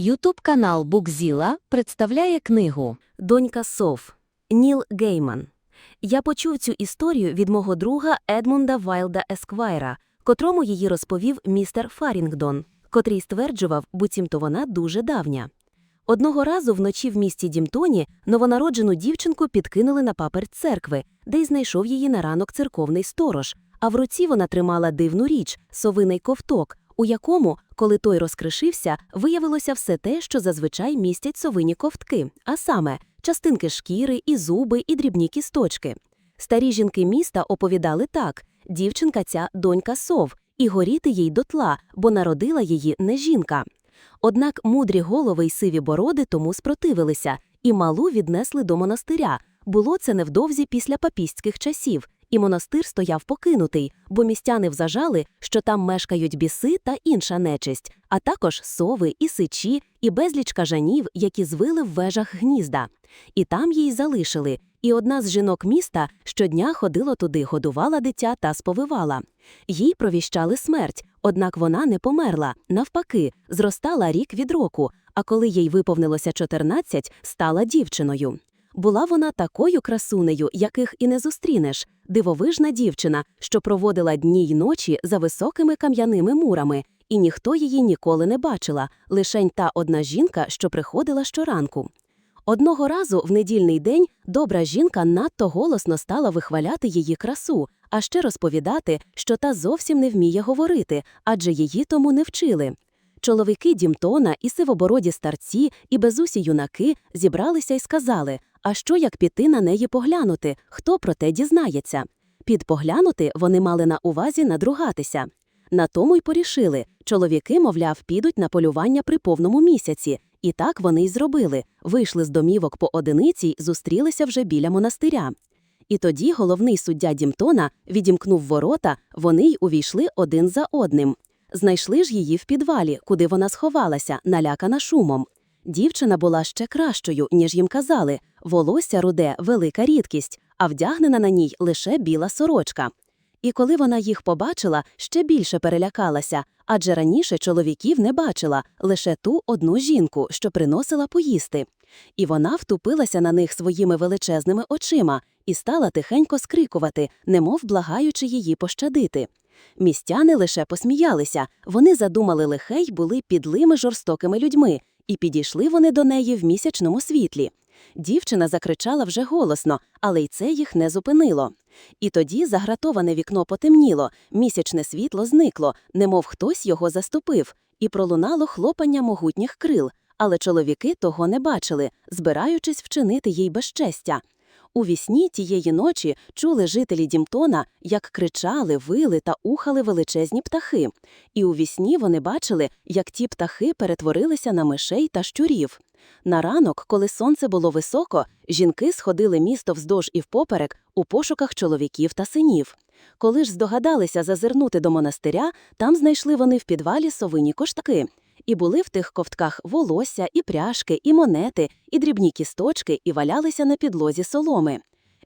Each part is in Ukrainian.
Ютуб канал Букзіла представляє книгу Донька Сов Ніл Гейман. Я почув цю історію від мого друга Едмунда Вайлда Есквайра, котрому її розповів містер Фарінгдон, котрий стверджував, буцімто вона дуже давня. Одного разу вночі в місті Дімтоні новонароджену дівчинку підкинули на паперть церкви, де й знайшов її на ранок церковний сторож, а в руці вона тримала дивну річ совиний ковток, у якому, коли той розкришився, виявилося все те, що зазвичай містять совині ковтки, а саме частинки шкіри, і зуби, і дрібні кісточки. Старі жінки міста оповідали так: дівчинка ця донька сов, і горіти їй дотла, бо народила її не жінка. Однак мудрі голови й сиві бороди тому спротивилися, і малу віднесли до монастиря. Було це невдовзі після папістських часів, і монастир стояв покинутий, бо містяни вважали, що там мешкають біси та інша нечисть, а також сови і сичі, і безліч кажанів, які звили в вежах гнізда. І там її залишили. І одна з жінок міста щодня ходила туди, годувала дитя та сповивала. Їй провіщали смерть, однак вона не померла, навпаки, зростала рік від року, а коли їй виповнилося 14, стала дівчиною. Була вона такою красунею, яких і не зустрінеш, дивовижна дівчина, що проводила дні й ночі за високими кам'яними мурами, і ніхто її ніколи не бачила, лишень та одна жінка, що приходила щоранку. Одного разу в недільний день добра жінка надто голосно стала вихваляти її красу, а ще розповідати, що та зовсім не вміє говорити, адже її тому не вчили. Чоловіки Дімтона і сивобороді старці, і безусі юнаки зібралися й сказали: а що як піти на неї поглянути, хто про те дізнається? Під поглянути вони мали на увазі надругатися. На тому й порішили чоловіки, мовляв, підуть на полювання при повному місяці, і так вони й зробили вийшли з домівок по одиниці й зустрілися вже біля монастиря. І тоді головний суддя Дімтона відімкнув ворота, вони й увійшли один за одним. Знайшли ж її в підвалі, куди вона сховалася, налякана шумом. Дівчина була ще кращою, ніж їм казали волосся руде велика рідкість, а вдягнена на ній лише біла сорочка. І коли вона їх побачила, ще більше перелякалася, адже раніше чоловіків не бачила лише ту одну жінку, що приносила поїсти. І вона втупилася на них своїми величезними очима і стала тихенько скрикувати, немов благаючи її пощадити. Містяни лише посміялися, вони задумали лихе й були підлими жорстокими людьми, і підійшли вони до неї в місячному світлі. Дівчина закричала вже голосно, але й це їх не зупинило. І тоді загратоване вікно потемніло, місячне світло зникло, немов хтось його заступив, і пролунало хлопання могутніх крил, але чоловіки того не бачили, збираючись вчинити їй безчестя. У вісні тієї ночі чули жителі Дімтона, як кричали, вили та ухали величезні птахи. І у вісні вони бачили, як ті птахи перетворилися на мишей та щурів. На ранок, коли сонце було високо, жінки сходили місто вздовж і впоперек у пошуках чоловіків та синів. Коли ж здогадалися зазирнути до монастиря, там знайшли вони в підвалі совині коштаки. І були в тих ковтках волосся, і пряжки, і монети, і дрібні кісточки, і валялися на підлозі соломи.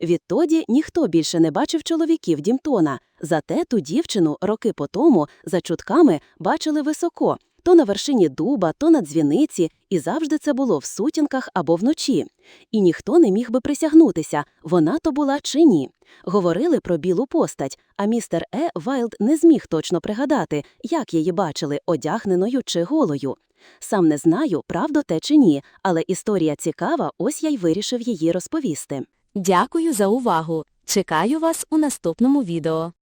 Відтоді ніхто більше не бачив чоловіків Дімтона, зате ту дівчину роки по тому, за чутками, бачили високо, то на вершині дуба, то на дзвіниці, і завжди це було в сутінках або вночі. І ніхто не міг би присягнутися, вона то була чи ні. Говорили про білу постать, а містер Е. Вайлд не зміг точно пригадати, як її бачили, одягненою чи голою. Сам не знаю, правда те чи ні, але історія цікава, ось я й вирішив її розповісти. Дякую за увагу! Чекаю вас у наступному відео.